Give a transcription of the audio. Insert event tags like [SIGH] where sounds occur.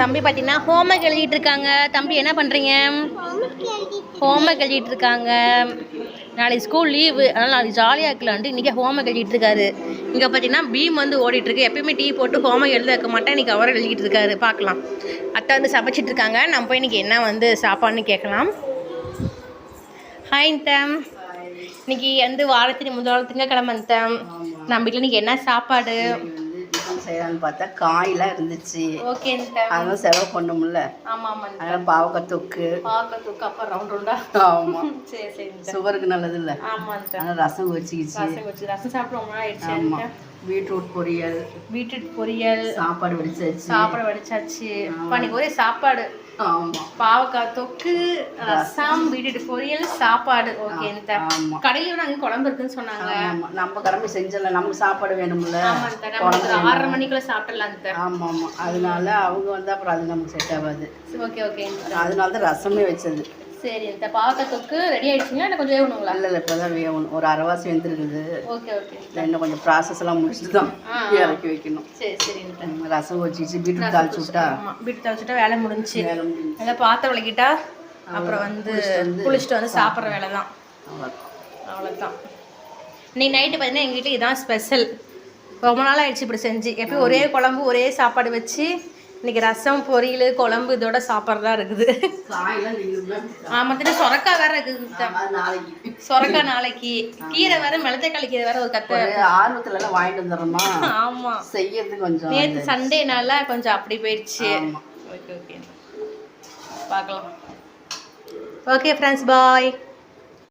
தம்பி பார்த்தீங்கன்னா ஹோம்ஒர்க் எழுதிட்டு இருக்காங்க. தம்பி என்ன பண்ணுறீங்க ஹோம்ஒர்க் எழுதிட்டு இருக்காங்க. நாளைக்கு ஸ்கூல் லீவு அதனால் நாளைக்கு ஜாலியாக இருக்கலான்ட்டு இன்றைக்கி ஹோம்ஒர்க் எழுதிட்டு இருக்காரு. இங்கே பார்த்தீங்கன்னா பீம் வந்து ஓடிட்டுருக்கு எப்பயுமே டீ போட்டு ஹோம்ஒர்க் எழுத வைக்க மாட்டேன். இன்றைக்கி அவர் எழுதிட்டு இருக்காரு. பார்க்கலாம். அத்தை வந்து சமைச்சிட்டு இருக்காங்க. நம்ம போய் இன்றைக்கி என்ன வந்து சாப்பாடுன்னு கேட்கலாம். ஹாய் தம் இன்னைக்கு வந்து வாரத்தின் முதல் திங்கக்கிழமை தம் நம்ம வீட்டில் இன்னைக்கு என்ன சாப்பாடு? செய்யலாம்னு பார்த்தா காயெல்லாம் இருந்துச்சு. ஓகே அதெல்லாம் செலவு பண்ண முடியல ஆமாம் ஆமாம் அதெல்லாம் பாவக்காய் தொக்கு பார்க்க தூக்க அப்போ ரவுண்ட் ரவுண்டா ஆமாம் [LAUGHS] சரி சரி சுகருக்கு நல்லது இல்லை அதனால் ரசம் வச்சுக்கிச்சு ரசம் வச்சு ரசம் சாப்பிட ரொம்ப நாள் ஆயிடுச்சு பீட்ரூட் பொரியல். பீட்ரூட் பொரியல். சாப்பாடு வடிச்சாச்சு. சாப்பிட வடிச்சாச்சு. அப்பா இன்னைக்கு ஒரே சாப்பாடு. பாவக்காய் தொக்கு ரசம் பீட்ரூட் பொரியல் சாப்பாடு. ஓகே ஆமா. கடையில நாங்க குழம்பு இருக்குன்னு சொன்னாங்க. நம்ம கடமை செஞ்சல நமக்கு சாப்பாடு வேணும்ல. ஆமா இந்த நம்ம ஆறரை மணிக்குள்ள சாப்பிடலாம் இந்த ஆமாம் ஆமாம் அதனால அவங்க வந்து அப்புறம் அது நமக்கு செட் ஆகாது. Okay okay. அதனால தான் ரசமே வச்சது. சரி இந்த பாவக்காய் தொக்கு ரெடி ஆயிடுச்சுங்களா? இல்லை கொஞ்சம் வேகணுங்களா? இல்லை இல்லை இப்போ தான் வேகணும். ஒரு அரைவாசி வெந்திருக்குது. Okay okay. இன்னும் கொஞ்சம் ப்ராசஸ் எல்லாம் முடிச்சுட்டு தான். இறக்கி வைக்கணும். சரி சரி ரசம் வச்சிச்சு பீட்ரூட் தாளிச்சு விட்டா? பீட்ரூட் தவச்சிட்டா வேலை முடிஞ்சுச்சு. நல்லா பாத்திரம் விளக்கிட்டா அப்புறம் வந்து குளிச்சுட்டு வந்து சாப்பிட்ற வேலை தான் அவ்வளோதான். அவ்வளோதான் இன்னைக்கு நைட்டு பார்த்தீங்கன்னா எங்கள் வீட்டில் இதான் ஸ்பெஷல் ரொம்ப நாள் ஆயிடுச்சு இப்படி செஞ்சு. எப்பயும் ஒரே குழம்பு ஒரே சாப்பாடு வச்சு இன்னைக்கு ரசம் பொரியல் குழம்பு இதோட சாப்பாடு தான் இருக்குது. ஆமாம் திட்டு சொரக்காய் வேற இருக்குது அது நாளைக்கு. கீரை வேற மிளத்தைக்காளி கீரை வேற ஒரு கத்தை ஆர்வத்துல எல்லாம் வாங்கிட்டு வந்துடுறோமா? ஆமாம் செய்யறது கொஞ்சம் நேற்று சண்டேனால கொஞ்சம் அப்படி போயிடுச்சு. ஆமா. Okay okay. பார்க்கலாம். Okay friends bye